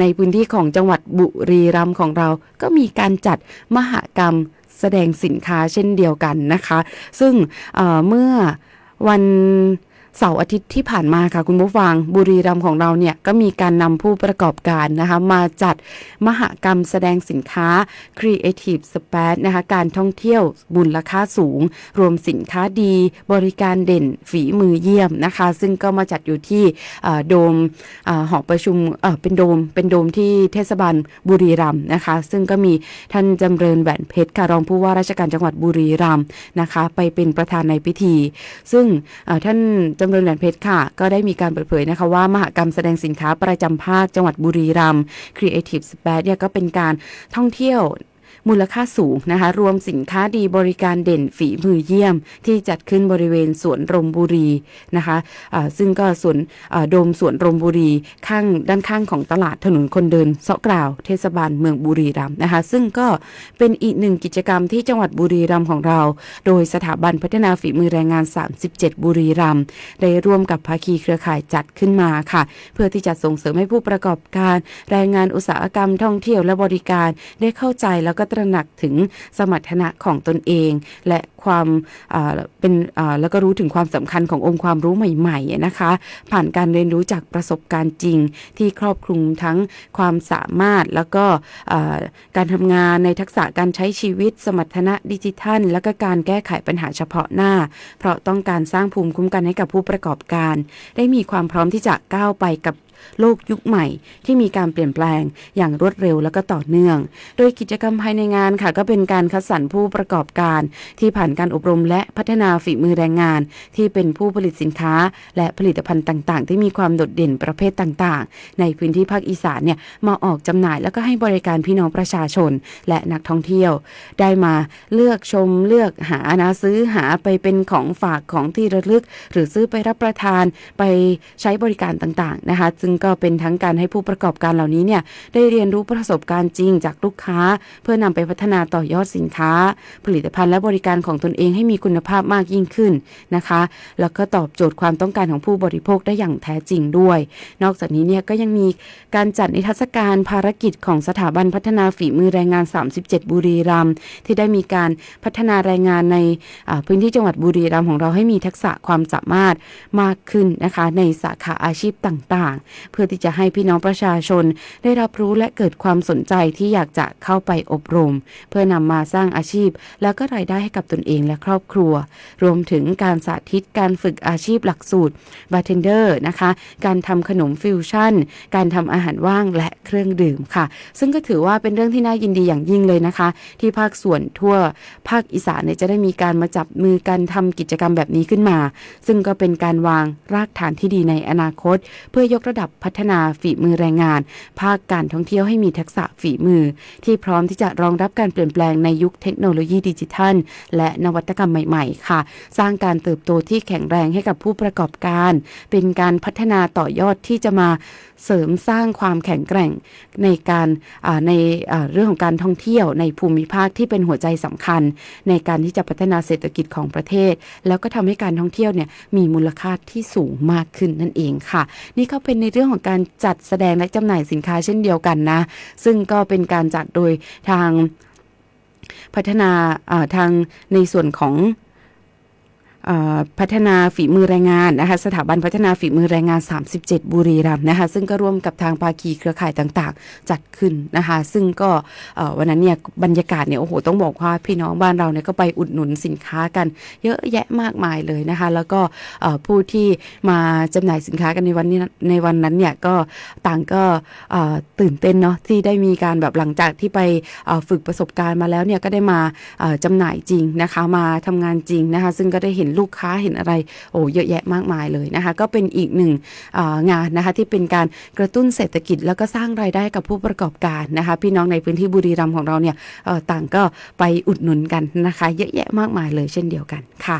ในพื้นที่ของจังหวัดบุรีรัมย์ของเรา ก็มีการจัดมหกรรมแสดงสินค้าเช่นเดียวกันนะคะ ซึ่งเมื่อวัน เสาร์อาทิตย์ที่ผ่านมาค่ะคุณผู้ฟังบุรีรัมย์ของเราเนี่ยก็มีการนำผู้ประกอบการนะคะมาจัดมหกรรมแสดงสินค้า Creative Space นะคะการท่องเที่ยวมูลค่าสูง รวมสินค้าดี บริการเด่นฝีมือเยี่ยมนะคะ ซึ่งก็มาจัดอยู่ที่โดมอหอประชุมเเป็นโดมเป็นโดมที่เทศบาลบุรีรัมย์นะคะ ซึ่งก็มีท่านจำเริญแหวนเพชรค่ะรองผู้ว่าราชการจังหวัดบุรีรัมย์นะคะ ไปเป็นประธานในพิธี ซึ่งท่านจำเริญแหวนเพชรค่ะ ก็ได้มีการเปิดเผยนะคะว่ามหกรรมแสดงสินค้าประจำภาคจังหวัดบุรีรัมย์ Creative Space เนี่ยก็เป็นการท่องเที่ยว มูลค่าสูงนะคะ รวมสินค้าดีบริการเด่นฝีมือเยี่ยม ที่จัดขึ้นบริเวณสวนรมบุรีนะคะะซึ่งก็สวนโดมสวนรมบุรีข้างด้านข้างของตลาดถนนคนเดินเสาะกล่าวเทศบาลเมืองบุรีรัมย์นะคะ ซึ่งก็เป็นอีกหนึ่งกิจกรรมที่จังหวัดบุรีรัมย์ของเรา โดยสถาบันพัฒนาฝีมือแรงงาน 37 บุรีรัมย์ได้ร่วมกับภาคีเครือข่ายจัดขึ้นมาค่ะ เพื่อที่จะส่งเสริมให้ผู้ประกอบการ แรงงานอุตสาหกรรมท่องเที่ยวและบริการได้เข้าใจแล้วก็ตระหนักถึงสมรรถนะของตนเอง และความเป็นแล้วก็รู้ถึงความสำคัญขององค์ความรู้ใหม่ๆนะคะ ผ่านการเรียนรู้จากประสบการณ์จริง ที่ครอบคลุมทั้งความสามารถแล้วก็การทำงานในทักษะการใช้ชีวิต สมรรถนะดิจิทัล แล้วก็การแก้ไขปัญหาเฉพาะหน้า เพราะต้องการสร้างภูมิคุ้มกันให้กับผู้ประกอบการ ได้มีความพร้อมที่จะก้าวไปกับ โลกยุคใหม่ที่มีการเปลี่ยนแปลงอย่างรวดเร็วแล้วก็ต่อเนื่อง โดยกิจกรรมภายในงานค่ะก็เป็นการคัดสรรผู้ประกอบการที่ผ่านการอบรมและพัฒนาฝีมือแรงงาน ที่เป็นผู้ผลิตสินค้า และผลิตภัณฑ์ต่างๆ ที่มีความโดดเด่นประเภทต่างๆ ในพื้นที่ภาคอีสานเนี่ยมาออกจำหน่ายแล้วก็ให้บริการพี่น้องประชาชน และนักท่องเที่ยว ได้มาเลือกชมเลือกหานะซื้อหาไปเป็นของฝากของที่ระลึก หรือซื้อไปรับประทานไปใช้บริการต่างๆนะคะจึงซึ่งก็เป็นทั้งการให้ผู้ประกอบการเหล่านี้เนี่ยได้เรียนรู้ประสบการณ์จริงจากลูกค้า เพื่อนำไปพัฒนาต่อยอดสินค้า ผลิตภัณฑ์และบริการของตนเองให้มีคุณภาพมากยิ่งขึ้นนะคะ แล้วก็ตอบโจทย์ความต้องการของผู้บริโภคได้อย่างแท้จริงด้วย นอกจากนี้เนี่ยก็ยังมีการจัดนิทรรศการภารกิจของสถาบันพัฒนาฝีมือแรงงาน 37 บุรีรัมย์ที่ได้มีการพัฒนาแรงงานในพื้นที่จังหวัดบุรีรัมย์ของเราให้มีทักษะความสามารถมากขึ้นนะคะ ในสาขาอาชีพต่างๆเพื่อที่จะให้พี่น้องประชาชน ได้รับรู้และเกิดความสนใจที่อยากจะเข้าไปอบรม เพื่อนำมาสร้างอาชีพ แล้วก็รายได้ให้กับตนเองและครอบครัว รวมถึงการสาธิตการฝึกอาชีพหลักสูตรบาร์เทนเดอร์นะคะ การทำขนมฟิวชั่น การทำอาหารว่างและเครื่องดื่มค่ะ ซึ่งก็ถือว่าเป็นเรื่องที่น่ายินดีอย่างยิ่งเลยนะคะ ที่ภาคส่วนทั่วภาคอีสานเนี่ยจะได้มีการมาจับมือกันทำกิจกรรมแบบนี้ขึ้นมา ซึ่งก็เป็นการวางรากฐานที่ดีในอนาคต เพื่อยกระดับพัฒนาฝีมือแรงงาน ภาคการท่องเที่ยวให้มีทักษะฝีมือ ที่พร้อมที่จะรองรับการเปลี่ยนแปลงในยุคเทคโนโลยีดิจิทัล และนวัตกรรมใหม่ ๆ ค่ะ สร้างการเติบโตที่แข็งแรงให้กับผู้ประกอบการ เป็นการพัฒนาต่อยอดที่จะมาเสริมสร้างความแข็งแกร่งในการในเรื่องของการท่องเที่ยวในภูมิภาคที่เป็นหัวใจสำคัญ ในการที่จะพัฒนาเศรษฐกิจของประเทศ แล้วก็ทำให้การท่องเที่ยวเนี่ยมีมูลค่าที่สูงมากขึ้นนั่นเองค่ะ นี่ก็เป็นในเรื่องื่องของการจัดแสดงและจำหน่ายสินค้าเช่นเดียวกันนะ ซึ่งก็เป็นการจัดโดยทางพัฒนาทางในส่วนของ พัฒนาฝีมือแรงงานนะคะสถาบันพัฒนาฝีมือแรงงาน 37 บุรีรัมย์นะคะซึ่งก็ร่วมกับทางภาคีเครือข่ายต่างๆ จัดขึ้นนะคะซึ่งก็วันนั้นเนี่ยบรรยากาศเนี่ยโอ้โหต้องบอกว่าพี่น้องบ้านเราเนี่ยก็ไปอุดหนุนสินค้ากันเยอะแยะมากมายเลยนะคะแล้วก็ผู้ที่มาจำหน่ายสินค้ากันในวันนี้ในวันนั้นเนี่ยก็ต่างก็ตื่นเต้นเนาะที่ได้มีการแบบหลังจากที่ไปฝึกประสบการณ์มาแล้วเนี่ยก็ได้มาเอ่อจำหน่ายจริงนะคะมาทำงานจริงนะคะซึ่งก็ได้เห็นลูกค้าเห็นอะไรโอ้เยอะแยะมากมายเลยนะคะ ก็เป็นอีกหนึ่งงานนะคะที่เป็นการกระตุ้นเศรษฐกิจ แล้วก็สร้างรายได้กับผู้ประกอบการนะคะ พี่น้องในพื้นที่บุรีรัมย์ของเราเนี่ยต่างก็ไปอุดหนุนกันนะคะ เยอะแยะมากมายเลยเช่นเดียวกันค่ะ